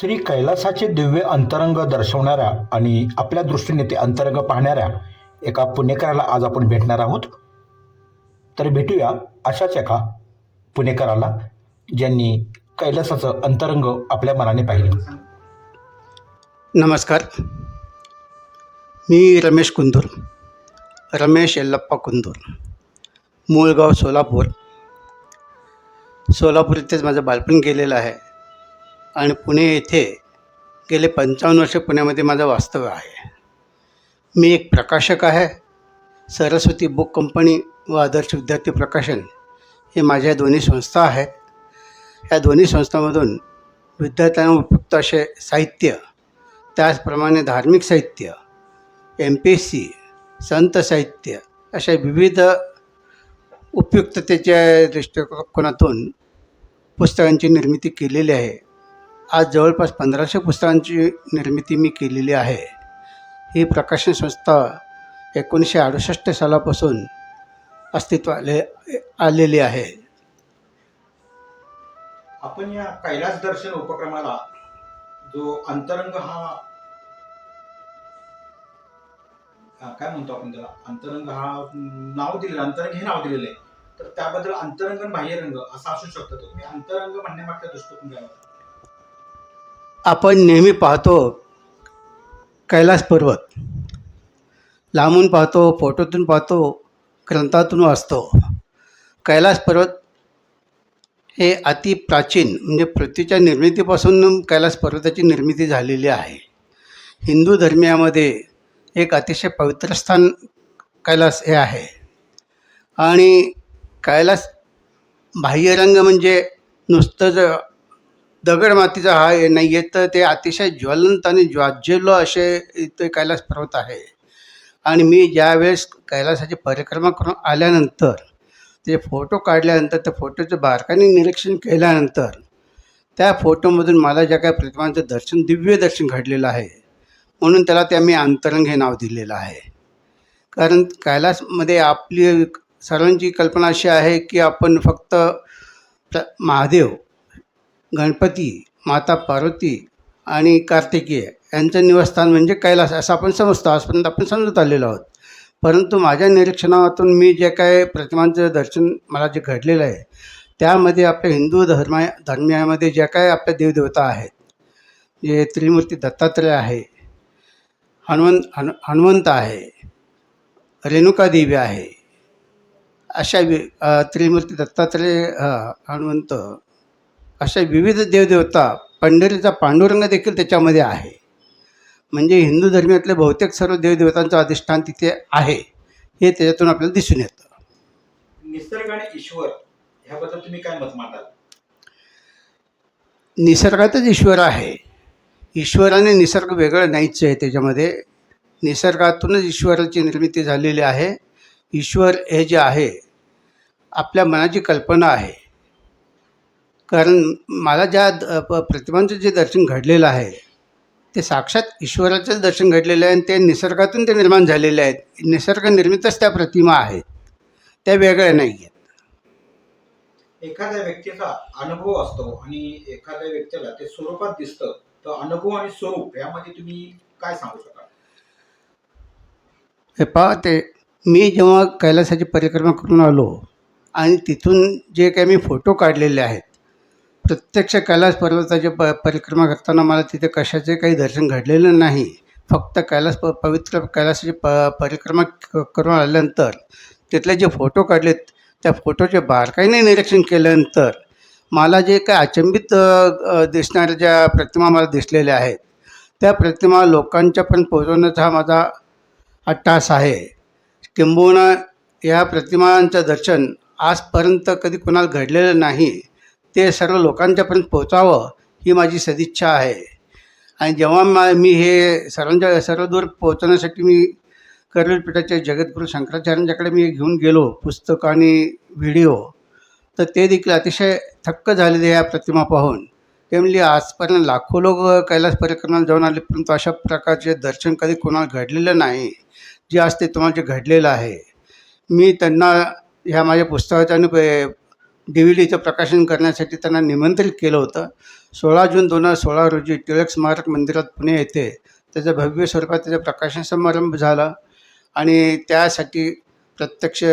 श्री कैलासाचे दिव्य अंतरंग दर्शवणाऱ्या आणि आपल्या दृष्टीने ते अंतरंग पाहणाऱ्या एका पुणेकराला आज आपण भेटणार आहोत. तर भेटूया अशाच एका पुणेकराला ज्यांनी कैलासाचं अंतरंग आपल्या मनाने पाहिलं. नमस्कार. मी रमेश कुंदूर रमेश येल्लप्पा कुंदूर मूळ गाव सोलापूर. सोलापूर इथेच माझं बालपण गेलेलं आहे. आणि पुणे येथे गेले पंचावन्न वर्ष पुण्यामध्ये माझं वास्तव्य आहे. मी एक प्रकाशक आहे. सरस्वती बुक कंपनी व आदर्श विद्यार्थी प्रकाशन हे माझ्या दोन्ही संस्था आहेत. या दोन्ही संस्थांमधून विद्यार्थ्यांना उपयुक्त असे साहित्य त्याचप्रमाणे धार्मिक साहित्य एम पी एस सी संत साहित्य अशा विविध उपयुक्ततेच्या दृष्टिकोनातून पुस्तकांची निर्मिती केलेली आहे. आज जवळपास पंधराशे पुस्तकांची निर्मिती मी केलेली आहे. ही प्रकाशन संस्था एकोणीसशे अडुसष्ट सालापासून अस्तित्व आले आलेली आहे. आपण या कैलास दर्शन उपक्रमाला जो अंतरंग हा काय म्हणतो आपण त्याला? अंतरंग हा नाव दिलेलं अंतरंग हे नाव दिलेलं आहे. तर त्याबद्दल अंतरंग आणि बाह्यरंग असा असू शकतो. तुम्ही अंतरंग म्हणण्यामागचा दृष्टिकोन काय होता? आपण नेहमी पाहतो कैलास पर्वत. लांबून पाहतो फोटोतून पाहतो ग्रंथातून वाचतो. कैलास पर्वत हे अति प्राचीन म्हणजे पृथ्वीच्या निर्मितीपासून कैलास पर्वताची निर्मिती झालेली आहे. हिंदू धर्मियामध्ये एक अतिशय पवित्र स्थान कैलास हे आहे. आणि कैलास बाह्यरंग म्हणजे नुसतं जर दगड मातीचा हा हे नाही आहे तर ते अतिशय ज्वलंत आणि ज्वाज्वल्य असे इथे कैलास पर्वत आहे. आणि मी ज्यावेळेस कैलासाची परिक्रमा करून आल्यानंतर ते फोटो काढल्यानंतर त्या फोटोचं बारकाईने निरीक्षण केल्यानंतर त्या फोटोमधून मला ज्या काही प्रतिमांचं दर्शन दिव्य दर्शन घडलेलं आहे. म्हणून त्याला त्या मी अंतरंग हे नाव दिलेलं आहे. कारण कैलासमध्ये आपली सर्वांची कल्पना अशी आहे की आपण फक्त महादेव गणपती माता पार्वती आणि कार्तिकेय यांचं निवासस्थान म्हणजे कैलास असं आपण समजतो. आजपर्यंत आपण समजत आलेलो आहोत. परंतु माझ्या निरीक्षणातून मी जे काय प्रतिमांचं दर्शन मला जे घडलेलं आहे त्यामध्ये आपल्या हिंदू धर्मा धर्मियामध्ये ज्या काय आपल्या देवदेवता आहेत जे त्रिमूर्ती दत्तात्रय आहे हनुमंत हनु हनुमंत आहे रेणुका देवी आहे अशा वि त्रिमूर्ती दत्तात्रय हनुमंत अशा विविध देवदेवता पंढरीचा पांडुरंग देखील त्याच्यामध्ये आहे. म्हणजे हिंदू धर्मियातले बहुतेक सर्व देवदेवतांचं अधिष्ठान तिथे आहे. हे त्याच्यातून आपल्याला दिसून येतं. निसर्ग आणि ईश्वर ह्याबद्दल तुम्ही काय मत मांडाल? निसर्गातच ईश्वर आहे. ईश्वर आणि निसर्ग वेगळं नाहीच आहे त्याच्यामध्ये. निसर्गातूनच ईश्वराची निर्मिती झालेली आहे. ईश्वर हे जे आहे आपल्या मनाची कल्पना आहे. कारण मला ज्या द- प- प्रतिमांचं जे दर्शन घडलेलं आहे ते साक्षात ईश्वराचंच दर्शन घडलेलं आहे आणि ते निसर्गातून ते निर्माण झालेले आहेत. निसर्ग निर्मितच त्या प्रतिमा आहेत. त्या वेगळ्या नाही आहेत. एखाद्या व्यक्तीचा अनुभव असतो आणि एखाद्या व्यक्तीला ते स्वरूपात दिसतं तर अनुभव आणि स्वरूप यामध्ये तुम्ही काय सांगू शकाल? हे पहा ते मी जेव्हा कैलासाची परिक्रमा करून आलो आणि तिथून जे काही मी फोटो काढलेले आहेत प्रत्यक्ष कैलास पर्वताची प परिक्रमा करताना मला तिथे कशाचे काही दर्शन घडलेलं नाही. फक्त कैलास प पवित्र कैलासाची प परिक्रमा क करून आल्यानंतर तिथले जे फोटो काढलेत त्या फोटोचे बारकाईने निरीक्षण केल्यानंतर मला जे काही अचंबित दिसणाऱ्या ज्या प्रतिमा मला दिसलेल्या आहेत त्या प्रतिमा लोकांच्या पण पोहोचवण्याचा हा माझा अट्टास आहे. किंबहुना या प्रतिमांचं दर्शन आजपर्यंत कधी कुणाला घडलेलं नाही. ते सर्व लोकांच्यापर्यंत पोहोचावं ही माझी सदिच्छा आहे. आणि जेव्हा मा मी हे सर्वांच्या सर्वदूर पोहोचवण्यासाठी मी कर्वेलपीठाच्या जगद्गुरू शंकराचार्यांच्याकडे मी घेऊन गेलो पुस्तक आणि व्हिडिओ तर ते देखील अतिशय थक्क झालेले या प्रतिमा पाहून. ते म्हणजे आजपर्यंत लाखो लोक कैलास परिक्रमाला जाऊन आले परंतु अशा प्रकारचे दर्शन कधी कोणाला घडलेलं नाही. जे आज ते तुम्हाला जे घडलेलं आहे. मी त्यांना ह्या माझ्या पुस्तकाच्या डी व्ही डीचं प्रकाशन करण्यासाठी त्यांना निमंत्रित केलं होतं. सोळा जून दोन हजार सोळा रोजी टिळक स्मारक मंदिरात पुणे येथे त्याचं भव्य स्वरूपात त्याचा प्रकाशन समारंभ झाला. आणि त्यासाठी प्रत्यक्ष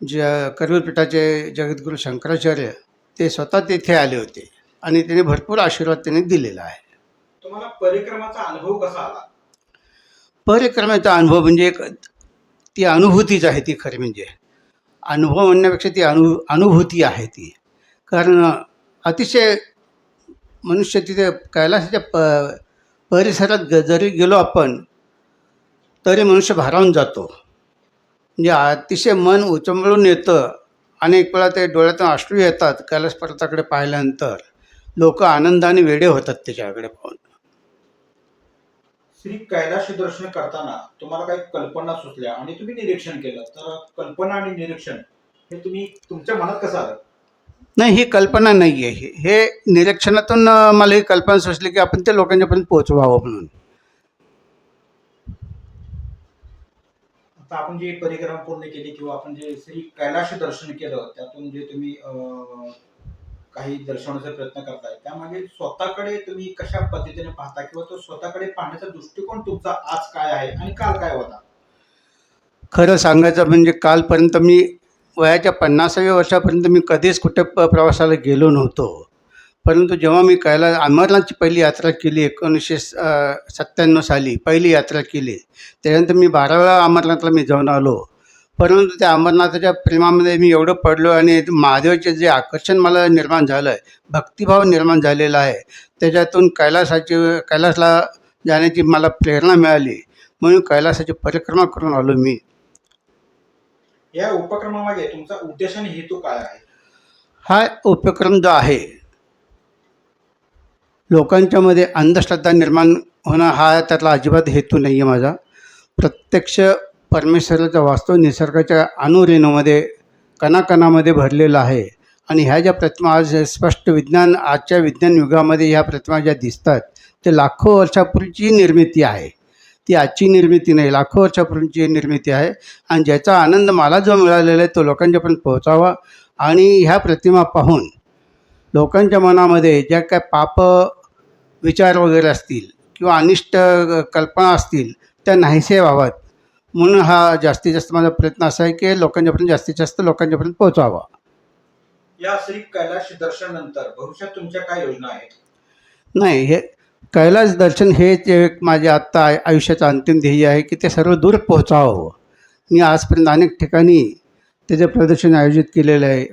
ज कर्वेपीठाचे जगद्गुरू शंकराचार्य ते स्वतः तेथे आले होते आणि त्याने भरपूर आशीर्वाद त्यांनी दिलेला आहे. तुम्हाला परिक्रमाचा अनुभव कसा आला? परिक्रमेचा अनुभव म्हणजे एक ती अनुभूतीच आहे ती खरी म्हणजे. अनुभव म्हणण्यापेक्षा ती अनु अनुभूती आहे ती. कारण अतिशय मनुष्य तिथे कैलासाच्या प परिसरात ग जरी गेलो आपण तरी मनुष्य भारावून जातो. म्हणजे अतिशय मन उचंबळून येतं. अनेक वेळा ते डोळ्यातून अश्रू येतात कैलास पर्वताकडे पाहिल्यानंतर. लोक आनंदाने वेडे होतात त्याच्याकडे पाहून. श्री कैलाशी दर्शन करताना तुम्हाला काही कल्पना सुचल्या आणि तुम्ही निरीक्षण केलं तर कल्पना आणि निरीक्षण हे तुम्ही तुमच्या मनात कसं आलं? नाही ही कल्पना नाही आहे ही हे निरीक्षणातून मला ही कल्पना सुचली की आपण ते लोकांच्यापर्यंत पोचवावं म्हणून. आता आपण जी परिक्रमा पूर्ण केली किंवा आपण जे श्री कैलाशी दर्शन केलं त्यातून जे तुम्ही काही दर्शवण्याचा प्रयत्न करताय. त्यामागे स्वतःकडे तुम्ही कशा पद्धतीने पाहता किंवा तो स्वतःकडे पाहण्याचा दृष्टिकोन तुमचा आज काय आहे आणि काल काय होता? खरं सांगायचं म्हणजे कालपर्यंत मी वयाच्या पन्नासाव्या वर्षापर्यंत मी कधीच कुठे प्रवासाला गेलो नव्हतो. परंतु जेव्हा मी कैलास अमरनाथची पहिली यात्रा केली एकोणीसशे सत्त्याण्णव साली पहिली यात्रा केली त्यानंतर मी बारा वेळा अमरनाथला मी जाऊन आलो. परंतु त्या अमरनाथाच्या प्रेमामध्ये मी एवढं पडलो आणि महादेवाचे जे आकर्षण मला निर्माण झालं आहे भक्तिभाव निर्माण झालेला आहे त्याच्यातून कैलासाची कैलासला जाण्याची मला प्रेरणा मिळाली. म्हणून कैलासाची परिक्रमा करून आलो मी. या उपक्रमामागे तुमचा उद्देश आणि हेतू काय आहे? हा उपक्रम जो आहे लोकांच्यामध्ये अंधश्रद्धा निर्माण होणं हा त्यातला अजिबात हेतू नाही आहे माझा. प्रत्यक्ष परमेश्वराचा वास्तव निसर्गाच्या अनुरेणूमध्ये कणाकणामध्ये भरलेला आहे. आणि ह्या ज्या प्रतिमा आज स्पष्ट विज्ञान आजच्या विज्ञान युगामध्ये ह्या प्रतिमा ज्या दिसतात ते लाखो वर्षापूर्वीची निर्मिती आहे. ती आजची निर्मिती नाही लाखो वर्षापूर्वीची निर्मिती आहे. आणि ज्याचा आनंद मला जो मिळालेला आहे तो लोकांच्यापर्यंत पोहोचावा. आणि ह्या प्रतिमा पाहून लोकांच्या मनामध्ये ज्या काय पाप विचार वगैरे असतील किंवा अनिष्ट कल्पना असतील त्या नाहीसे व्हाव्यात. म्हणून हा जास्तीत जास्त माझा प्रयत्न असा आहे की लोकांच्यापर्यंत जास्तीत जास्त लोकांच्यापर्यंत पोहोचावा. या श्री कैलाश दर्शन नंतर भविष्यात तुमच्या काय योजना आहेत? नाही हे कैलास दर्शन हे जे एक माझे आत्ता आय- आयुष्याचं अंतिम ध्येय आहे की ते सर्व दूर पोहोचावं. मी आजपर्यंत अनेक ठिकाणी त्याचं प्रदर्शन आयोजित केलेलं आहे.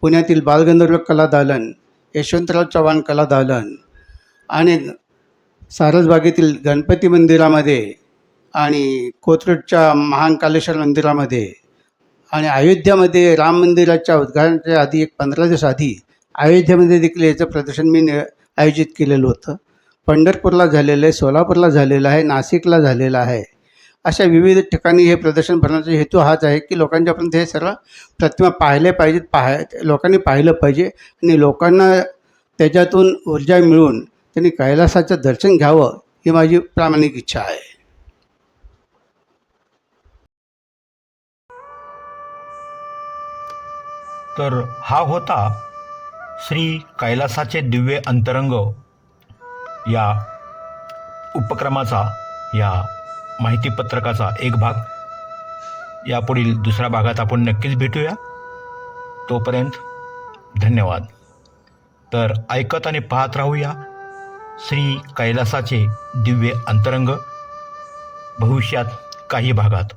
पुण्यातील बालगंधर्व कला दालन यशवंतराव चव्हाण कला दालन आणि सारसबागेतील गणपती मंदिरामध्ये आणि कोथरूडच्या महाकालेश्वर मंदिरामध्ये आणि अयोध्यामध्ये राम मंदिराच्या उद्घाटनाच्या आधी एक पंधरा दिवस आधी अयोध्येमध्ये देखील याचं प्रदर्शन मी आयोजित केलेलं होतं. पंढरपूरला झालेलं आहे सोलापूरला झालेलं आहे नाशिकला झालेलं आहे. अशा विविध ठिकाणी हे प्रदर्शन भरण्याचा हेतू हाच आहे की लोकांच्यापर्यंत हे सर्व प्रतिमा पाहिले पाहिजेत पाहाय लोकांनी पाहिलं पाहिजे आणि लोकांना त्याच्यातून ऊर्जा मिळून त्यांनी कैलासाचं दर्शन घ्यावं ही माझी प्रामाणिक इच्छा आहे. तर हा होता श्री कैलासाचे दिव्य अंतरंग. या उपक्रमाचा या माहितीपत्रकाचा एक भाग. यापुढील दुसऱ्या भागात आपण नक्कीच भेटूया. तोपर्यंत धन्यवाद. तर ऐकत आणि पाहत राहूया श्री कैलासाचे दिव्य अंतरंग. भविष्यात काही भागात.